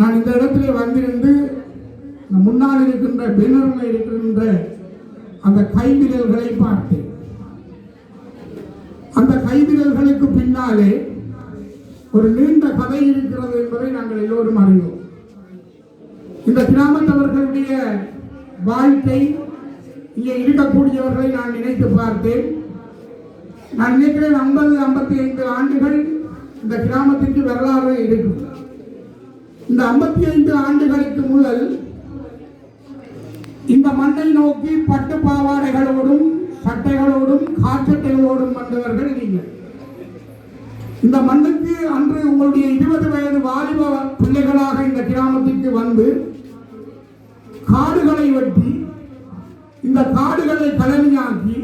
நான் இந்த இடத்திலே வந்திருந்து முன்னால் இருக்கின்ற பேனரில் இருக்கின்ற அந்த கைவிரல்களை பார்த்தேன். அந்த கைவிரல்களுக்கு பின்னாலே ஒரு நீண்ட கதை இருக்கிறது என்பதை நாங்கள் எல்லோரும் அறிவோம். இந்த கிராமத்தவர்களுடைய வாழ்க்கை இங்கே இருக்கக்கூடியவர்களை நான் நினைத்து பார்த்தேன். நான் நினைக்கிறேன் ஐம்பது ஐம்பத்தி ஐந்து ஆண்டுகள் இந்த கிராமத்திற்கு வரலாறு இருக்கும். இந்த ஐம்பத்தி ஐந்து ஆண்டுகளுக்கு முதல் இந்த மண்ணை நோக்கி பட்டு பாவாடைகளோடும் சட்டைகளோடும் காற்றட்டைகளோடும் வந்தவர்கள் நீங்கள். இந்த மண்ணுக்கு அன்று உங்களுடைய இருபது வயது வாலிப பிள்ளைகளாக இந்த கிராமத்திற்கு வந்து காடுகளை வெட்டி இந்த காடுகளை கலனியாக்கி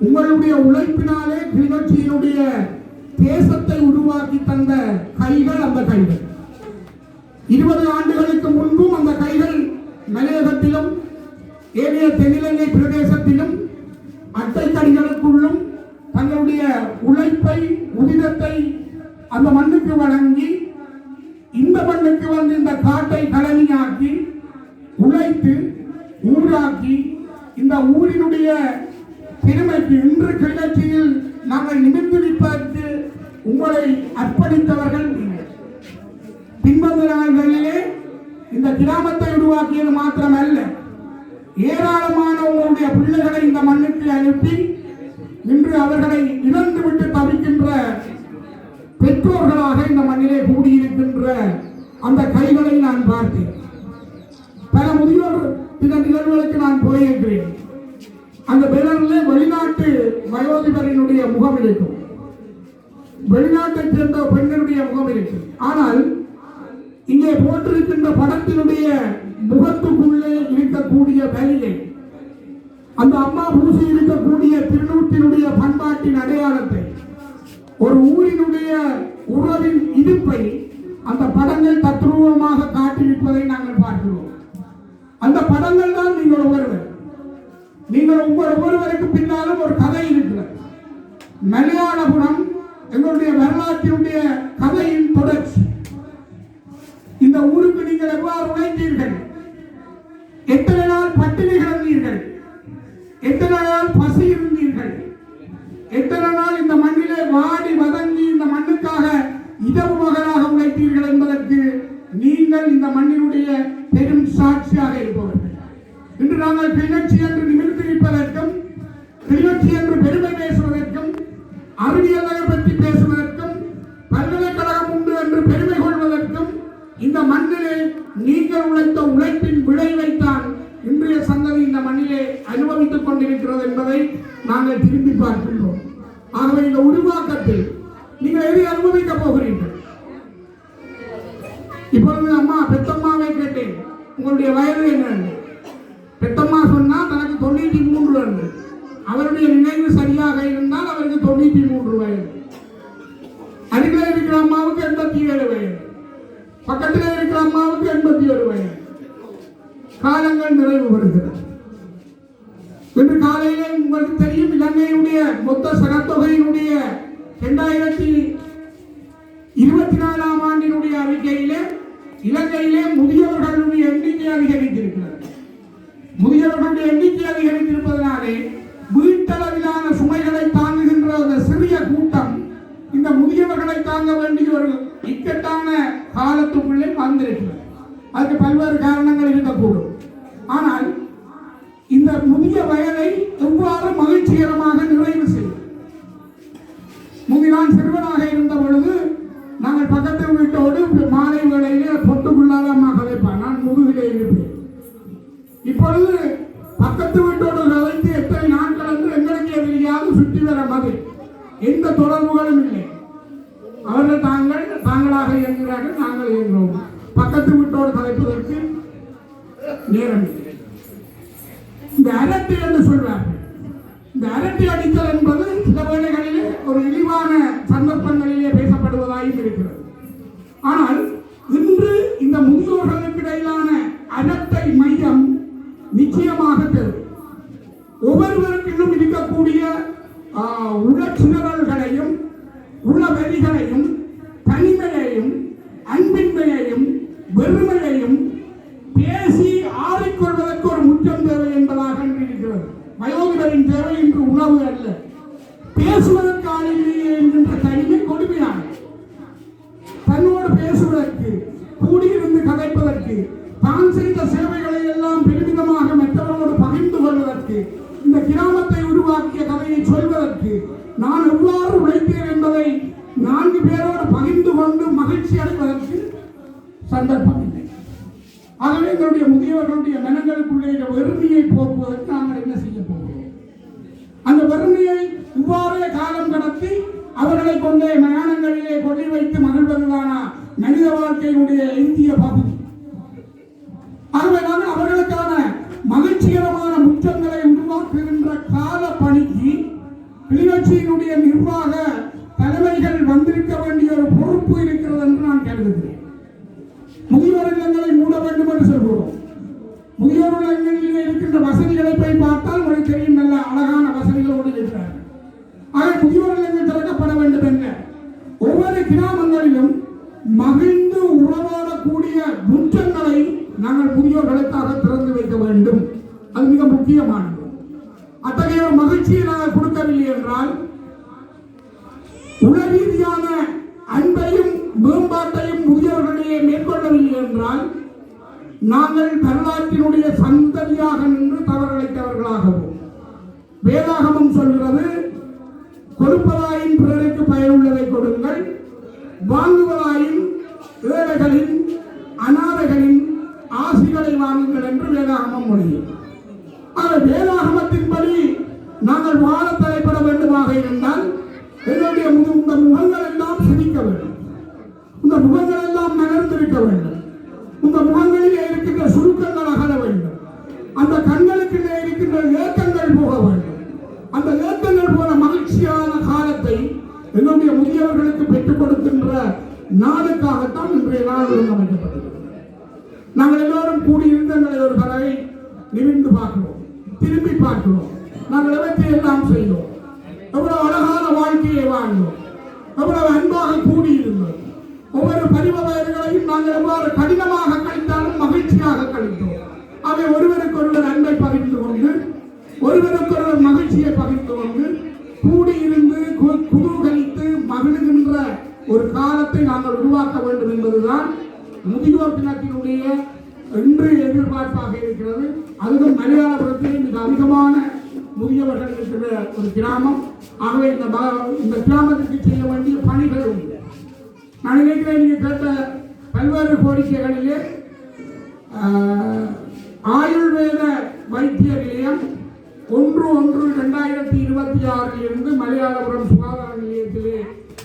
உங்களுடைய உழைப்பினாலே கிளிநொச்சியினுடைய தேசத்தை உருவாக்கி தந்த கைகள் அந்த கைகள். இருபது ஆண்டுகளுக்கு முன்பும் அந்த கைகள் மலையகத்திலும் ஏனைய தென்னிலங்கை பிரதேசத்திலும் அட்டைக்கடிகளுக்குள்ளும் தங்களுடைய உழைப்பை உதிரத்தை அந்த மண்ணுக்கு வழங்கி இந்த மண்ணுக்கு வந்து இந்த காட்டை கலனியாக்கி உழைத்து ஊராக்கி இந்த ஊரினுடைய பெருமைக்கு இன்று கிளர்ச்சியில் நாங்கள் நிமிர்ந்து நிற்பதற்கு உங்களை அர்ப்பணித்தவர்கள் நீங்கள் நாள்களிலே இந்த கிராமத்தை உருவாக்கியது மாத்திரமல்ல. ஏராளமான உங்களுடைய பிள்ளைகளை இந்த மண்ணுக்கு அனுப்பி இன்று அவர்களை இழந்துவிட்டு தவிக்கின்ற பெற்றோர்களாக இந்த மண்ணிலே கூடியிருக்கின்ற அந்த கைகளை நான் பார்த்தேன். பல முதியோர் இந்த நிகழ்வுகளுக்கு நான் போயிருக்கிறேன். அந்த பேனர்ல வெளிநாட்டு வயோதிபரினுடைய முகம் இருக்கும். வெளிநாட்டைச் சேர்ந்த பெண்களுடைய முகம் இருக்கும். ஆனால் இங்கே போட்டிருக்கின்ற படத்தினுடைய முகத்துக்குள்ளே இருக்கக்கூடிய வேலையை. அந்த அம்மா பூசி இருக்கக்கூடிய திருநூற்றினுடைய பண்பாட்டின் அடையாளத்தை ஒரு ஊரினுடைய உறவின் இருப்பை அந்த படங்கள் தத்ரூபமாக காட்டியிருப்பதை நாங்கள் பார்க்கிறோம். அந்த படங்கள் தான் நீங்கள் ஒவ்வொருவர். நீங்கள் உங்கள் ஒவ்வொருவருக்கு பின்னாலும் ஒரு கதை இருக்கிறது. மலையாளபுரம் எங்களுடைய வரலாற்றினுடைய கதையின் நாள் உழைத்தீர்கள். எத்தனை நாள் பட்டினி கிடந்தீர்கள்? எத்தனை நாள் பசி இருந்தீர்கள்? எத்தனை நாள் இந்த மண்ணிலே வாடி வதங்கி இந்த மண்ணுக்காக இதவு மகனாக உழைத்தீர்கள் என்பதற்கு நீங்கள் இந்த மண்ணினுடைய பெரும் சாட்சியாக இருப்பவர்கள். இன்று நாங்கள் கிளர்ச்சி உழைத்த உழைப்பின் விளைவைத்தான் இன்றைய சந்ததி இந்த மண்ணிலே அனுபவித்துக் கொண்டிருக்கிறது என்பதை நாங்கள் திரும்பி பார்க்கின்றோம். ஆகவே இந்த உருவாக்கத்தில் நீங்கள் எதை அனுபவிக்க போகிறீர்கள்? இப்பொழுது அம்மா பெத்தம்மாவை கேட்டேன். உங்களுடைய வயது என்ன பெத்தம்மா சொன்னா தனக்கு தொண்ணூற்றி மூன்று என்று. அவருடைய நினைவு சரியாக இருந்தால் அவருக்கு தொண்ணூற்றி மூன்று வயது. அருகில் இருக்கிற அம்மாவுக்கு எண்பத்தி ஏழு வயது. பக்கத்தில் இருக்கிற அம்மாவுக்கு எண்பத்தி ஏழு வயது. காலங்கள் நிறைவு பெறுகிறது. இன்று காலையிலே உங்களுக்கு தெரியும் இலங்கையினுடைய மொத்த சனத்தொகையினுடைய இரண்டாயிரத்தி இருபத்தி நாலாம் ஆண்டினுடைய அறிக்கையிலே இலங்கையிலே முதியவர்களுடைய எண்ணிக்கை அதிகரித்திருக்கிறது. முதியவர்களுடைய எண்ணிக்கை அதிகரித்திருப்பதனாலே வீட்டளவிலான சுமைகளை தாங்க இந்த தாங்க வேண்டிய ஒரு இக்கட்டான காலத்துக்குள்ளே வந்திருக்கிறார் அதுக்கு பல்வேறு காரணங்கள் இருக்கக்கூடும். ஆனால் இந்த முதிய வயதை எவ்வாறு மகிழ்ச்சிகரமாக நிறைவு செய்யும்? முதிதான் சிறுவனாக இருந்த பொழுது நாங்கள் பக்கத்து வீட்டோடு மாலை வேளையிலே பொட்டுக்குள்ளாத அம்மா நான் முதுகிலே இருப்பேன். இப்பொழுது பக்கத்து வீட்டோடு கலைத்து எத்தனை நாட்கள் என்று எங்களுக்கு எதிரியாவது சுற்றி வர மாதிரி. எந்த தொடர்புகளும் இல்லை. அவர்கள் தாங்கள் தாங்களாக இயங்குகிறார்கள் நாங்கள் இயங்குகிறோம் பக்கத்து வீட்டோடு தலைப்பதற்கு நேரம் இந்த அரட்டை என்று சொல்வார்கள். இந்த அரட்டை அடித்தல் என்பது சில வேளைகளிலே ஒரு இழிவான சந்தர்ப்பங்களிலே பேசப்படுவதாயும் இருக்கிறது. ஆனால் இன்று இந்த முதியோர்கள் மனிதரின் தேவை இன்று உணவு அல்ல. பேசுவதற்கான ஆளில்லையே என்கின்ற தனிமை கொடுமையான தன்னோடு பேசுவதற்கு கூடியிருந்து கதைப்பதற்கு தான் செய்த சேவைகளை எல்லாம் பெருமிதமாக மற்றவர்களோடு பகிர்ந்து கொள்வதற்கு இந்த கிராமத்தை உருவாக்கிய கதையை சொல்வதற்கு நான் எவ்வாறு உழைத்தேன் என்பதை நான்கு பேரோடு பகிர்ந்து கொண்டு மகிழ்ச்சி அடைவதற்கு சந்தர்ப்பம் இல்லை. ஆகவே எங்களுடைய முதியவர்களுடைய மனங்களுக்குள்ளே வெறுமையை போக்குவதற்கு நாங்கள் என்ன செய்ய அந்த வறுமையை இவ்வாறே காலம் கடத்தி அவர்களை கொண்டே மயானங்களிலே கொள்ளி வைத்து மகிழ்வதுதானா மனித வாழ்க்கையினுடைய இந்திய பகுதி. ஆகவேதான் அவர்களுக்கான மகிழ்ச்சிகரமான முற்றங்களை உருவாக்குகின்ற கால பணிக்கு கிளிநொச்சியினுடைய நிர்வாக தலைமைகள் வந்திருக்க வேண்டிய ஒரு பொறுப்பு இருக்கிறது என்று நான் கருதுகிறேன். முதியோர் இல்லங்களை மூட வேண்டும் என்று சொல்கிறோம். முதியோர் இல்லங்களில் இருக்கின்ற வசதிகளை போய் பார்த்தால் உங்களுக்கு தெரியும் நல்ல அழகான வசதிகளோடு இருக்கிறார்கள் ஆக முதியோர் இல்லங்கள் திறக்கப்பட வேண்டும் என்ன? ஒவ்வொரு கிராமங்களிலும் மகிழ்ந்து உறவாடக்கூடிய முற்றங்களை நாங்கள் முதியோர்களுக்காக திறந்து வைக்க வேண்டும். அது மிக முக்கியமானது. அத்தகைய ஒரு மகிழ்ச்சியை நாங்கள் கொடுக்கவில்லை என்றால் உள ரீதியான அன்பையும் மேம்பாட்டையும் முதியவர்களிடையே மேற்கொள்ளவில்லை என்றால் நாங்கள் வரலாற்றினுடைய சந்ததியாக நின்று தவறழைத்தவர்களாகவும் வேதாகமம் சொல்கிறது கொடுப்பதாயின் பிறருக்கு பயனுள்ளதை கொடுங்கள் வாங்குவதாயின் ஏழைகளின் அனாதைகளின் ஆசிகளை வாங்குங்கள் என்று வேதாகமம் மொழியும் ஆக வேதாகமத்தின்படி நாங்கள் வாழ தலைப்பட வேண்டுமாக இருந்தால் என்னுடைய இந்த முகங்கள் எல்லாம் சிரிக்க வேண்டும். இந்த முகங்கள் எல்லாம் நகர்ந்திருக்க வேண்டும் இந்த முகங்களிலே இருக்கின்ற சுருக்கங்கள் அகல வேண்டும் அந்த கண்களுக்குள்ளே இருக்கின்ற ஏக்கங்கள் போக வேண்டும் அந்த ஏக்கங்கள் போன மகிழ்ச்சியான காலத்தை என்னுடைய முதியவர்களுக்கு பெற்றுக் கொடுக்கின்ற நாளுக்காகத்தான் இன்றைய நாள் ஒழுங்கமைக்கப்பட்டது நாங்கள் எல்லோரும் கூடியிருந்த எங்களை ஒரு தடவை நிமிர்ந்து பார்க்கிறோம் திரும்பி பார்க்கிறோம். நாங்கள் எவற்றை எல்லாம் செய்தோம்? எவ்வளவு அழகான வாழ்க்கையை வாழ்ந்தோம். எவ்வளவு அன்பாக கூடியிருந்தோம். ஒவ்வொரு பருவ வயதுகளையும் நாங்கள் எவ்வாறு கடினமாக கழித்தாலும் மகிழ்ச்சியாக கழித்தோம். அவை ஒருவருக்கொருவர் அன்பை பகிர்ந்து கொண்டு ஒருவருக்கொருவர் மகிழ்ச்சியை பகிர்ந்து கொண்டு கூடியிருந்து கு- குதூகலித்து மகிழ்கின்ற ஒரு காலத்தை நாங்கள் உருவாக்க வேண்டும் என்பதுதான் முதியோர் தினத்தினுடைய இன்று எதிர்பார்ப்பாக இருக்கிறது. அதுவும் மலையாளபுரத்தில் மிக அதிகமான முதியவர்கள் இருக்கிற ஒரு கிராமம். ஆகவே இந்த இந்த கிராமத்துக்கு செய்ய வேண்டிய பணிகள் உண்டு. நான் நினைக்கிறேன் நீங்க கேட்ட பல்வேறு கோரிக்கைகளிலே ஆயுர்வேத வைத்திய நிலையம் ஒன்று ஒன்று ரெண்டாயிரத்தி இருபத்தி ஆறில் இருந்து மலையாளபுரம் சுகாதார நிலையத்திலே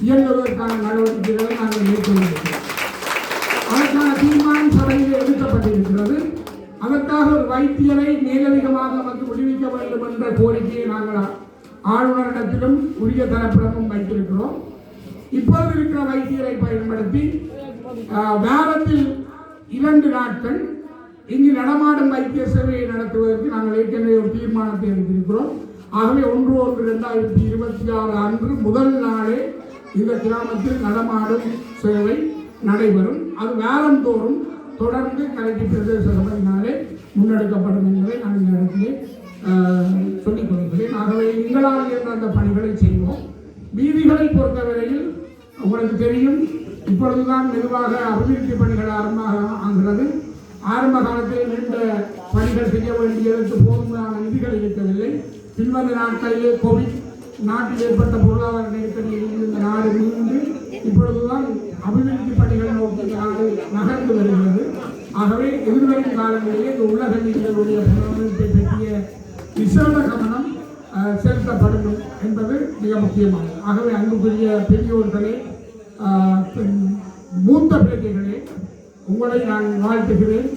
இயங்குவதற்கான நடவடிக்கைகளை நாங்கள் மேற்கொண்டிருக்கிறோம். அதற்கான தீர்மானம் சபையில் எடுக்கப்பட்டிருக்கிறது. அதற்காக ஒரு வைத்தியரை மேலதிகமாக நமக்கு விடுவிக்க வேண்டும் என்ற கோரிக்கையை நாங்கள் ஆளுநரிடத்திலும் உரிய தரப்பிடமும் வைத்திருக்கிறோம். இப்போது இருக்கிற வைத்தியரை பயன்படுத்தி வாரத்தில் இரண்டு நாட்கள் இங்கு நடமாடும் வைத்திய சேவையை நடத்துவதற்கு நாங்கள் ஏற்கனவே ஒரு தீர்மானத்தை எடுத்திருக்கிறோம். ஆகவே ஒன்று ஒன்று ரெண்டாயிரத்தி இருபத்தி ஆறு அன்று முதல் நாளே இந்த கிராமத்தில் நடமாடும் சேவை நடைபெறும். அது வாரந்தோறும் தொடர்ந்து கலெக்டி பிரதேச சபையினாலே முன்னெடுக்கப்படும் என்பதை நான் இந்த இடத்திலே சொல்லிக் கொள்கிறேன். ஆகவே எங்களால் என்ற அந்த பணிகளை செய்வோம். வீதிகளை பொறுத்தவரையில் உங்களுக்கு தெரியும் இப்பொழுதுதான் மெதுவாக அபிவிருத்தி பணிகள் ஆரம்பமாக ஆகிறது. ஆரம்ப காலத்தில் நீண்ட பணிகள் செய்ய வேண்டியதற்கு போதுமான நிதிகள் இருக்கவில்லை. பின்வந்த நாட்களிலே கோவிட் நாட்டில் ஏற்பட்ட பொருளாதார நெருக்கடியில் இந்த நாடு மீண்டு இப்பொழுதுதான் அபிவிருத்தி பணிகளை நோக்கி நாடு நகர்ந்து வருகிறது. ஆகவே எதிர்வரும் காலங்களிலே இந்த உலக நிதிகளுடைய புனரமைப்பை பற்றிய விசேட கவனம் செலுத்தப்படும் என்பது மிக முக்கியமானது. ஆகவே அன்புக்குரிய பெரியோர்களே மூத்த பிள்ளைகளே உங்களை நான் வாழ்த்துகிறேன்.